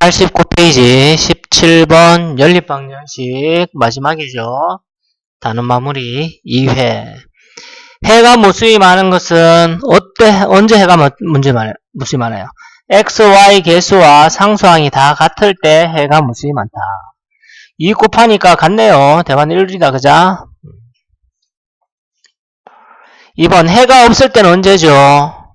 89페이지 17번 연립방정식 마지막이죠. 단원 마무리 2회. 해가 무수히 많은 것은 어때 언제 해가 뭐- 문제? 무수히 많아요. x, y 개수와 상수항이 다 같을 때 해가 무수히 많다. 2 곱하니까 같네요. 대만 1이다 그자? 2번 해가 없을 때는 언제죠?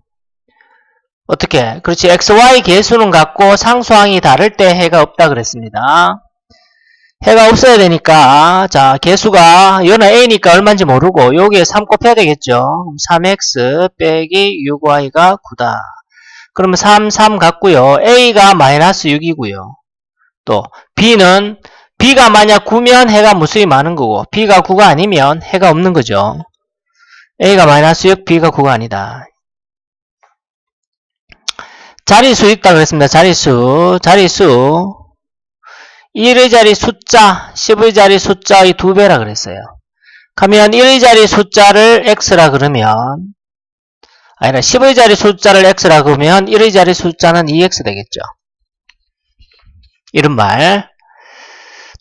어떻게? 그렇지. x, y 개수는 같고 상수항이 다를 때 해가 없다 그랬습니다. 해가 없어야 되니까 자 개수가 얘는 a니까 얼마인지 모르고 여기에 3 곱해야 되겠죠. 3x 빼기 6y가 9다. 그러면 3, 3 같고요. a가 마이너스 6이고요. 또 b는 b가 만약 9면 해가 무수히 많은 거고 b가 9가 아니면 해가 없는 거죠. a가 마이너스 6, b가 9가 아니다. 자리수 있다 그랬습니다. 자리수, 자리수. 1의 자리 숫자, 10의 자리 숫자의 두 배라 그랬어요. 그러면 1의 자리 숫자를 x라 그러면 아니라 10의 자리 숫자를 x라 그러면 1의 자리 숫자는 2x 되겠죠. 이런 말.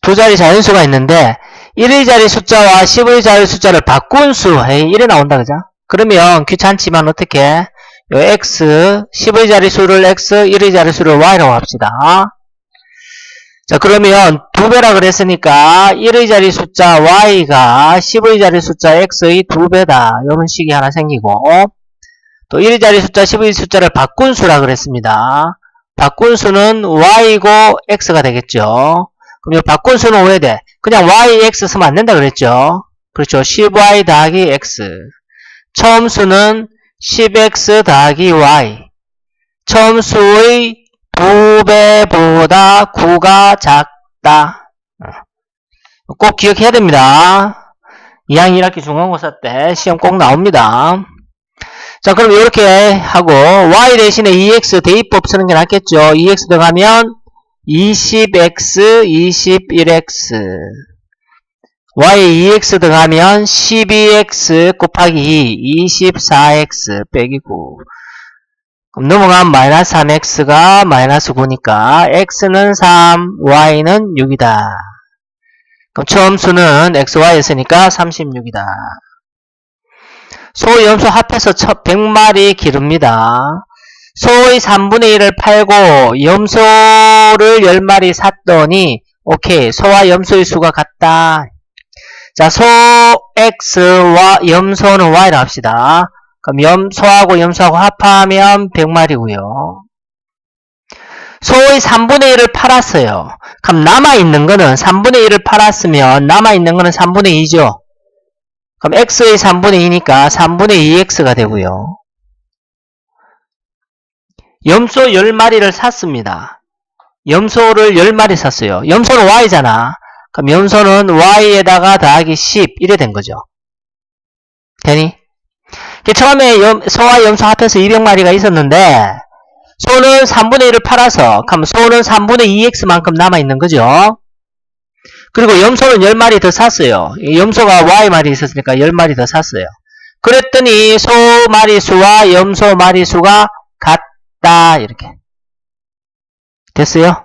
두 자리 자연수가 있는데 1의 자리 숫자와 10의 자리 숫자를 바꾼 수, 에이, 1에 나온다 그죠? 그러면 귀찮지만 어떻게 요 x, 10의 자리수를 x, 1의 자리수를 y라고 합시다. 자, 그러면 두 배라 그랬으니까 1의 자리 숫자 y가 10의 자리 숫자 x의 두 배다. 이런 식이 하나 생기고 또 1의 자리 숫자 10의 숫자를 바꾼 수라 그랬습니다. 바꾼 수는 y고 x가 되겠죠. 그럼 이 바꾼 수는 왜 돼? 그냥 y, x 쓰면 안 된다 그랬죠. 그렇죠. 10y 더하기 x. 처음 수는 10x 더하기 y. 처음 수의 두 배보다 9가 작다. 어. 꼭 기억해야 됩니다. 2학년 1학기 중간고사 때 시험 꼭 나옵니다. 자, 그럼 이렇게 하고 y 대신에 2x 대입법 쓰는 게 낫겠죠. 2x 들어가면 20x, 21x. Y에 2x 들어가면 12x 곱하기 2, 24x 빼기 9. 그럼 넘어가면 마이너스 3x가 마이너스 9니까 x는 3, y는 6이다. 그럼 처음 수는 xy였으니까 36이다. 소, 염소 합해서 100마리 기릅니다. 소의 3분의 1을 팔고 염소를 10마리 샀더니 오케이 소와 염소의 수가 같다. 자, 소 x와 염소는 y라 합시다. 그럼 염소하고 염소하고 합하면 100마리고요. 소의 3분의 1을 팔았어요. 그럼 남아있는 거는 3분의 1을 팔았으면 남아있는 거는 3분의 2죠. 그럼 x의 3분의 2니까 3분의 2x가 되고요. 염소 10마리를 샀습니다. 염소를 10마리 샀어요. 염소는 y잖아. 그럼 염소는 y에다가 더하기 10 이래 된 거죠. 되니? 처음에 염- 소와 염소 합해서 200마리가 있었는데 소는 3분의 1을 팔아서 그럼 소는 3분의 2x만큼 남아있는 거죠. 그리고 염소는 10마리 더 샀어요. 이 염소가 y마리 있었으니까 10마리 더 샀어요. 그랬더니 소 마리수와 염소 마리수가 같다 이렇게 됐어요?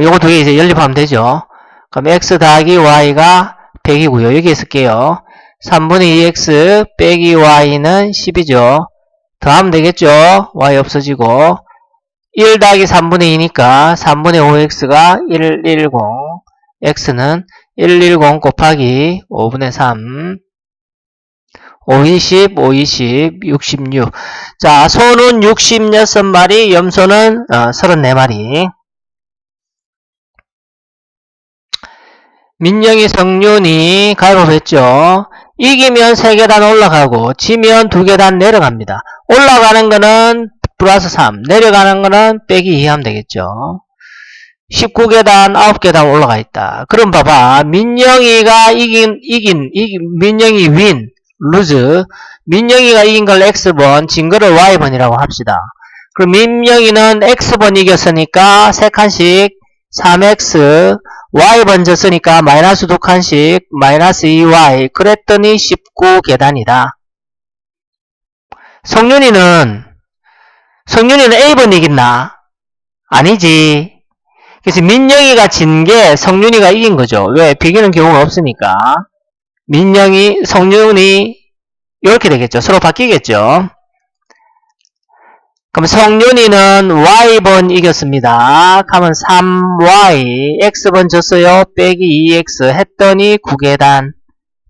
요거 두 개 이제 연립하면 되죠. 그럼 x 더하기 y가 100이고요. 여기에 쓸게요. 3분의 2x 빼기 y는 10이죠. 더하면 되겠죠. y 없어지고 1 더하기 3분의 2니까 3분의 5x가 110 x는 110 곱하기 5분의 3 520, 520, 66. 자, 소는 66마리, 염소는 어, 34마리. 민영이 성윤이 가위바위보했죠. 이기면 3계단 올라가고 지면 2계단 내려갑니다. 올라가는 거는 플러스 3, 내려가는 거는 빼기 2 하면 되겠죠. 19계단, 9계단 올라가 있다. 그럼 봐봐. 민영이가 이긴, 이긴, 이긴, 민영이 윈, 루즈. 민영이가 이긴 걸 X번, 진 거를 Y번이라고 합시다. 그럼 민영이는 X번 이겼으니까 3칸씩 3X, Y번 졌으니까 마이너스 2칸씩 마이너스 2Y. 그랬더니 19계단이다. 성윤이는 성윤이는 A번 이겼나? 아니지. 그래서 민영이가 진 게 성윤이가 이긴 거죠. 왜? 비기는 경우가 없으니까. 민영이, 성윤이, 이렇게 되겠죠. 서로 바뀌겠죠. 그럼 성윤이는 Y번 이겼습니다. 하면 3Y, X번 졌어요. 빼기 2X 했더니 9계단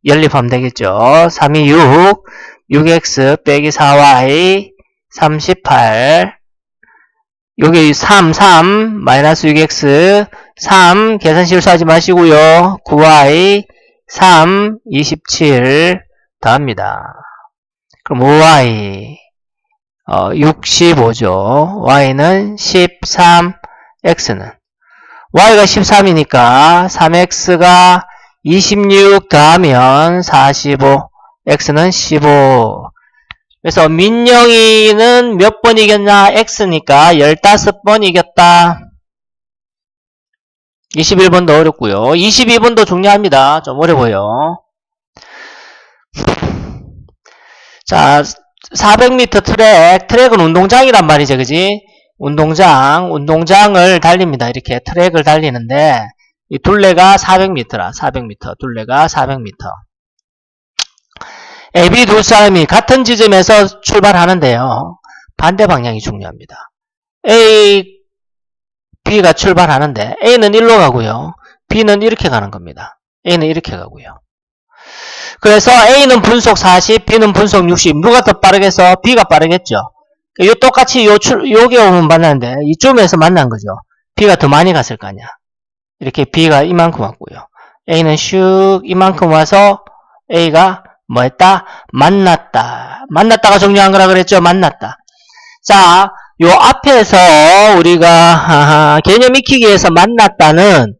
연립하면 되겠죠. 3이 6, 6X 빼기 4Y, 38. 요게 3, 3, 마이너스 6X, 3, 계산 실수하지 마시고요. 9Y, 3, 27 더합니다. 그럼 5Y, 어, 65죠. Y는 13, X는. Y가 13이니까 3X가 26 더하면 45, X는 15. 그래서 민영이는 몇 번 이겼나? X니까 15번 이겼다. 21번도 어렵고요. 22번도 중요합니다. 좀 어려워요. 자, 400m 트랙, 트랙은 운동장이란 말이죠. 그지? 운동장, 운동장을 달립니다. 이렇게 트랙을 달리는데 이 둘레가 400m라. 400m. 둘레가 400m. A, B 두 사람이 같은 지점에서 출발하는데요. 반대 방향이 중요합니다. A, B가 출발하는데 A는 일로 가고요. B는 이렇게 가는 겁니다. A는 이렇게 가고요. 그래서 A는 분속 40, B는 분속 60. 누가 더 빠르겠어? B가 빠르겠죠. 요 똑같이 요 출, 요게 오면 만나는데 이쯤에서 만난 거죠. B가 더 많이 갔을 거 아니야. 이렇게 B가 이만큼 왔고요. A는 슉 이만큼 와서 A가 뭐 했다? 만났다. 만났다가 정리한 거라 그랬죠? 만났다. 자, 요 앞에서 우리가 개념 익히기 위해서 만났다는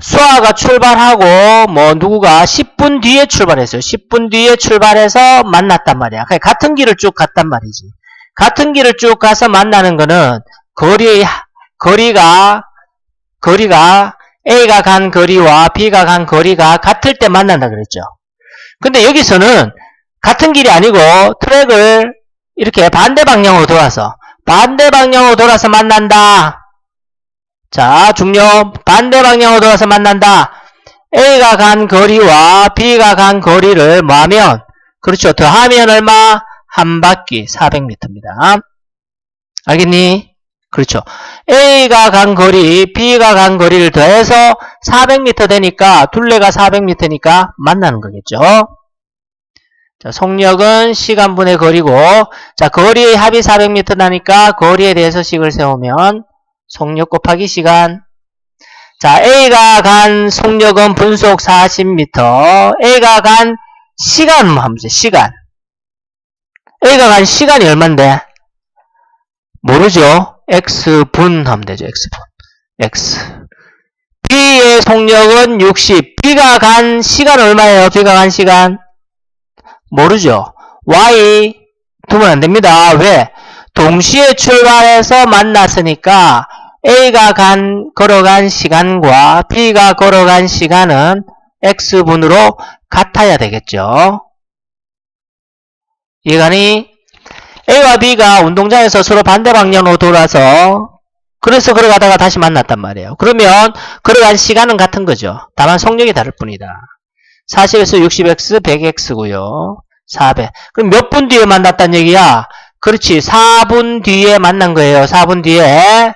수아가 출발하고 뭐 누구가 10분 뒤에 출발했어요. 10분 뒤에 출발해서 만났단 말이야. 그러니까 같은 길을 쭉 갔단 말이지. 같은 길을 쭉 가서 만나는 거는 거리 거리가 거리가 A가 간 거리와 B가 간 거리가 같을 때 만난다 그랬죠. 근데 여기서는 같은 길이 아니고 트랙을 이렇게 반대 방향으로 돌아서 반대 방향으로 돌아서 만난다. 자, 중요 반대 방향으로 돌아서 만난다. A가 간 거리와 B가 간 거리를 뭐하면 그렇죠. 더하면 얼마? 한 바퀴 400m입니다. 알겠니? 그렇죠. A가 간 거리, B가 간 거리를 더해서 400m 되니까 둘레가 400m니까 만나는 거겠죠. 자, 속력은 시간분의 거리고 자, 거리의 합이 400m 나니까 거리에 대해서 식을 세우면 속력 곱하기 시간 자, A가 간 속력은 분속 40m A가 간 시간 뭐 하면 돼, 시간 A가 간 시간이 얼만데? 모르죠? X분 하면 되죠, X분 X B의 속력은 60 B가 간 시간 얼마예요? B가 간 시간 모르죠. Y 두면 안 됩니다. 왜? 동시에 출발해서 만났으니까 A가 간 걸어간 시간과 B가 걸어간 시간은 X분으로 같아야 되겠죠. 이해가니? A와 B가 운동장에서 서로 반대 방향으로 돌아서 그래서 걸어가다가 다시 만났단 말이에요. 그러면 걸어간 시간은 같은 거죠. 다만 속력이 다를 뿐이다. 40에서 60x, 100x고요. 400. 그럼 몇 분 뒤에 만났단 얘기야? 그렇지. 4분 뒤에 만난 거예요. 4분 뒤에.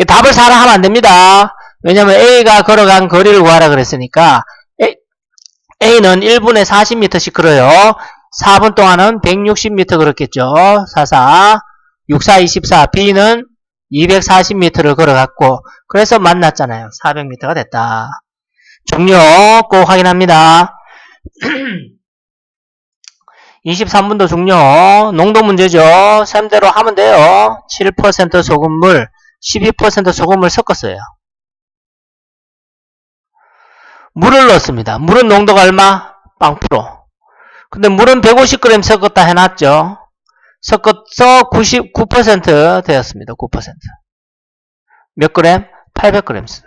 이 답을 사라 하면 안 됩니다. 왜냐면 A가 걸어간 거리를 구하라 그랬으니까 A, A는 1분에 40m씩 걸어요. 4분 동안은 160m 걸었겠죠. 44, 64, 24. B는 240m를 걸어갔고 그래서 만났잖아요. 400m가 됐다. 종료 꼭 확인합니다. 23분도 종료. 농도 문제죠. 샘대로 하면 돼요. 7% 소금물, 12% 소금을 섞었어요. 물을 넣었습니다. 물은 농도가 얼마? 빵 프로. 근데 물은 150g 섞었다 해놨죠. 섞어서 99% 되었습니다. 9%. 몇 그램? 800g.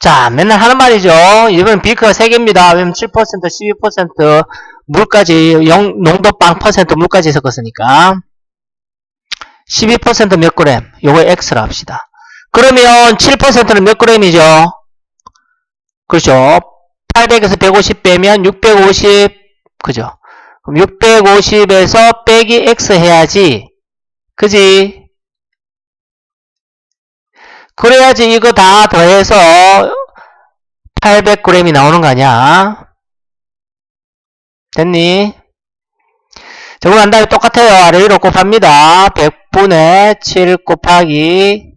자, 맨날 하는 말이죠. 이번엔 비크가 3개입니다. 왜냐면 7%, 12%, 물까지, 영, 농도 빵 퍼센트 물까지 섞었으니까. 12%몇 그램? 요거 X로 합시다. 그러면 7%는 몇 그램이죠? 그렇죠. 800에서 150 빼면 650, 그죠? 그럼 650에서 빼기 X 해야지. 그지? 그래야지 이거 다 더해서 800g이 나오는 거 아니야? 됐니? 저거 한 다음에 똑같아요. 아래 위로 곱합니다. 100분의 7 곱하기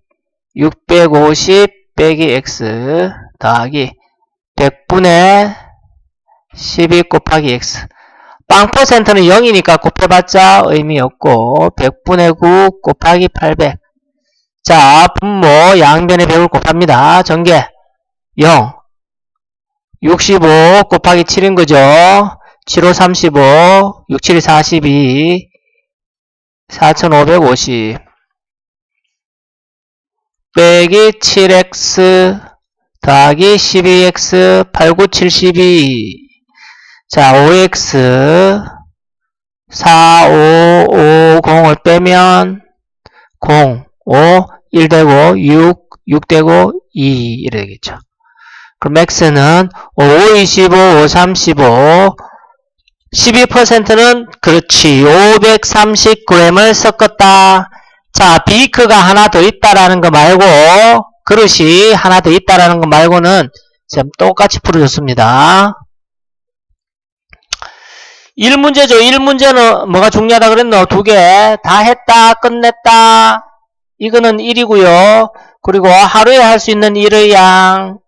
650 빼기 x 더하기 100분의 12 곱하기 x 빵 퍼센트는 0이니까 곱해봤자 의미 없고 100분의 9 곱하기 800 자, 분모 양변의 100을 곱합니다. 전개 0 65 곱하기 7인 거죠. 7호 35 67이 42 4550 빼기 7x 더하기 12x 8972 자 5x 4550을 빼면 0 5 1 되고 6 6 되고 2 이래 되겠죠. 그럼 x는 5, 25, 5, 35 12%는 그렇지 530g을 섞었다. 자 비크가 하나 더 있다라는 거 말고 그릇이 하나 더 있다라는 거 말고는 지금 똑같이 풀어줬습니다. 1문제죠. 1문제는 뭐가 중요하다 그랬노? 두 개. 다 했다. 끝냈다. 이거는 1이고요. 그리고 하루에 할 수 있는 일의 양.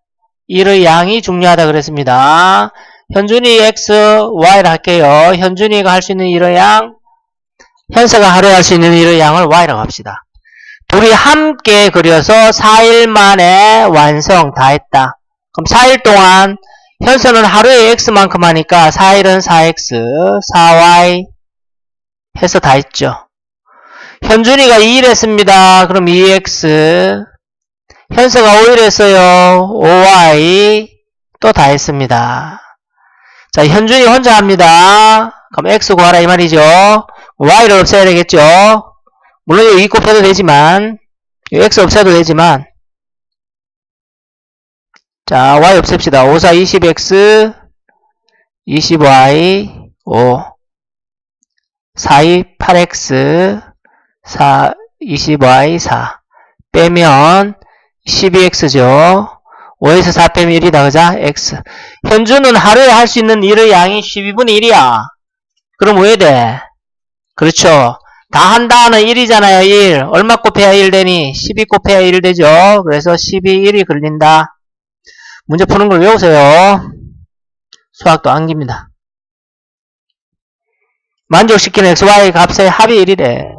일의 양이 중요하다 그랬습니다. 현준이 x, y를 할게요. 현준이가 할 수 있는 일의 양, 현서가 하루에 할수 있는 일의 양을 y라고 합시다. 둘이 함께 그려서 4일 만에 완성 다 했다. 그럼 4일 동안 현서는 하루에 x만큼 하니까 4일은 4x, 4y 해서 다 했죠. 현준이가 2일 했습니다. 그럼 2x, 현서가 5일 했어요. 5y 또 다 했습니다. 자, 현준이 혼자 합니다. 그럼 x 구하라 이 말이죠. y를 없애야 되겠죠. 물론 이거 2 곱해도 되지만 이 x 없애도 되지만 자, y 없앱시다. 5, 4, 20x 20y 5 4, 2, 8x 4, 20y 4 빼면 12x죠. 5에서 4 빼면 1이다. 그자? x. 현주는 하루에 할 수 있는 일의 양이 12분의 1이야. 그럼 왜 돼? 그렇죠. 다 한다는 1이잖아요. 1. 얼마 곱해야 1 되니? 12 곱해야 1 되죠. 그래서 12, 1이 걸린다. 문제 푸는 걸 외우세요. 수학도 안깁니다. 만족시키는 xy 값의 합이 1이래.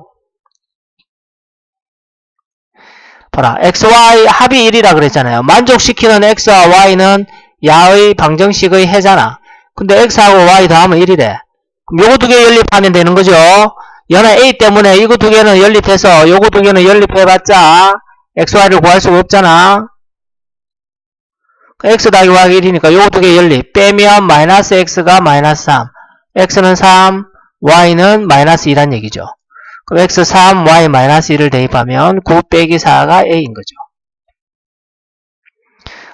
봐라. xy 합이 1이라 그랬잖아요. 만족시키는 x와 y는 야의 방정식의 해잖아. 근데 x하고 y 더하면 1이래. 그럼 요거 두 개 연립하면 되는 거죠. 연하 a 때문에 이거 두 개는 연립해서 요거 두 개는 연립해봤자 xy를 구할 수가 없잖아. x 더하기 y가 1이니까 요거 두 개 연립. 빼면 마이너스 x가 마이너스 3. x는 3, y는 마이너스 2란 얘기죠. 그럼 x 3, y 마이너스 1을 대입하면 9 빼기 4가 a인 거죠.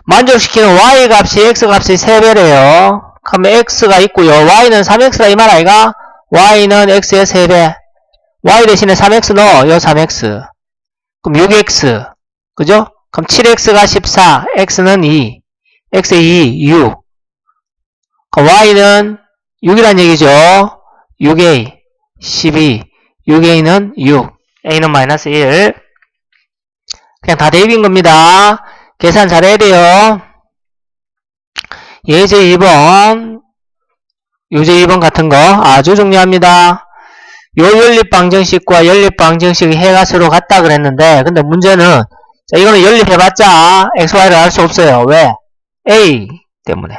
만족시키는 y 값이 x 값이 3배래요. 그러면 x가 있고요. y는 3x다 이말 아이가? y는 x의 3배. y 대신에 3x 넣어. 요 3x. 그럼 6x. 그죠? 그럼 7x가 14. x는 2. x의 2, 6. 그럼 y는 6이란 얘기죠. 6a, 12. 6a는 6. a는 마이너스 1. 그냥 다 대입인 겁니다. 계산 잘해야 돼요. 예제 2번, 요제 2번 같은 거 아주 중요합니다. 요 연립방정식과 연립방정식이 해가 서로 같다 그랬는데 근데 문제는 자, 이거는 연립해봤자 xy를 알 수 없어요. 왜? a 때문에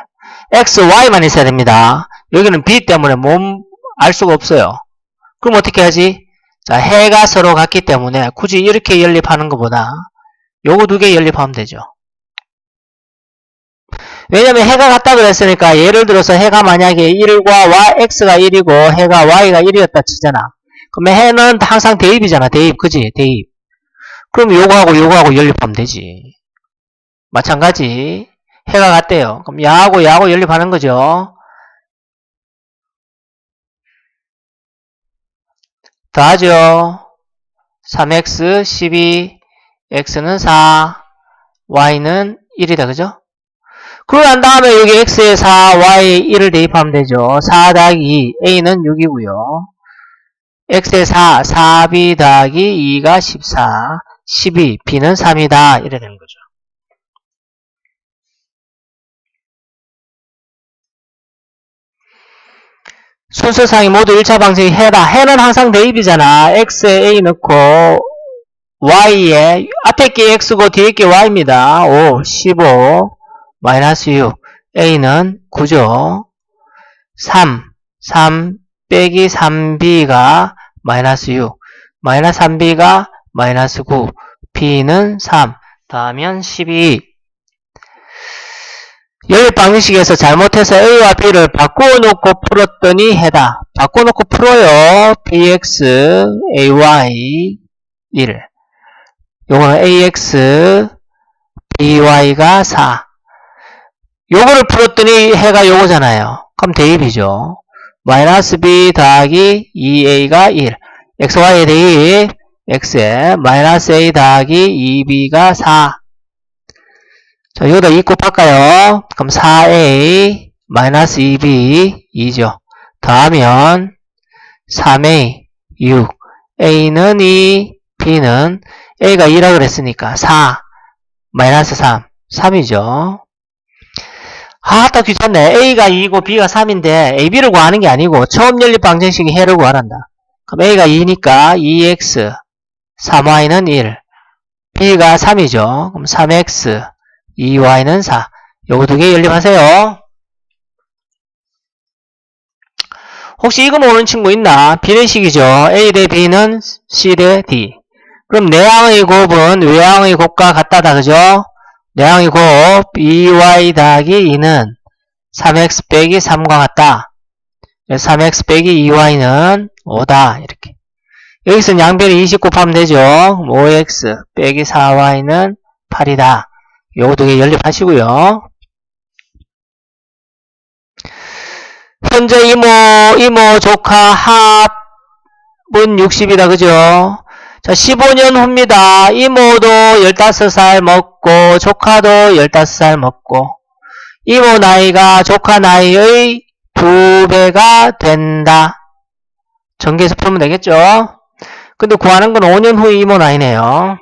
x, y만 있어야 됩니다. 여기는 b 때문에 몸 알 수가 없어요. 그럼 어떻게 하지? 자, 해가 서로 같기 때문에 굳이 이렇게 연립하는 것보다 요거 두 개 연립하면 되죠. 왜냐면 해가 같다 그랬으니까 예를 들어서 해가 만약에 1과 y, x가 1이고 해가 y가 1이었다 치잖아. 그러면 해는 항상 대입이잖아. 대입. 그지? 대입. 그럼 요거하고 요거하고 연립하면 되지. 마찬가지. 해가 같대요. 그럼 야하고 야하고 연립하는 거죠. 더하죠. 3x 12 x는 4 y는 1이다. 그죠? 그러고 난 다음에 여기 x에 4, y에 1을 대입하면 되죠. 4 더하기 2, a는 6이고요. x에 4, 4b 더하기 2가 14, 12, b는 3이다. 이래 되는 거죠. 순서상이 모두 1차 방정이 해다. 해는 항상 대입이잖아. x에 a 넣고 y에 앞에 게 x고 뒤에 게 y입니다. 5, 15, 마이너스 6. a는 9죠. 3, 3 빼기 3b가 마이너스 6. 마이너스 3b가 마이너스 9. b는 3. 더하면 12. 연립 방정식에서 잘못해서 a와 b를 바꿔놓고 풀었더니 해다. 바꿔놓고 풀어요. bx, ay, 1. 요거는 ax, by가 4. 요거를 풀었더니 해가 요거잖아요. 그럼 대입이죠. 마이너스 b 더하기 2a가 1. xy의 대입, x에 마이너스 a 더하기 2b가 4. 자, 여기다 2 곱할까요? 그럼 4a 마이너스 2b 2죠. 더하면 3a 6 a는 2 b는 a가 2라 그랬으니까 4 마이너스 3 3이죠. 아따 귀찮네. a가 2고 b가 3인데 ab를 구하는 게 아니고 처음 연립 방정식이 해를 구하란다. 그럼 a가 2니까 2x 3y는 1 b가 3이죠. 그럼 3x 2y는 4. 요거 두 개 연립하세요. 혹시 이거 모르는 친구 있나? 비례식이죠. A 대 B는 C 대 D. 그럼 내항의 곱은 외항의 곱과 같다다. 그죠? 내항의 곱 2y 더하기 2는 3x 빼기 3과 같다. 3x 빼기 2y는 5다. 이렇게. 여기서 양변에 20 곱하면 되죠. 5x 빼기 4y는 8이다. 요거 두 개 연립하시고요. 현재 이모, 이모, 조카, 합은 60이다. 그죠? 자, 15년 후입니다. 이모도 15살 먹고, 조카도 15살 먹고, 이모 나이가 조카 나이의 두 배가 된다. 전개해서 풀면 되겠죠? 근데 구하는 건 5년 후 이모 나이네요.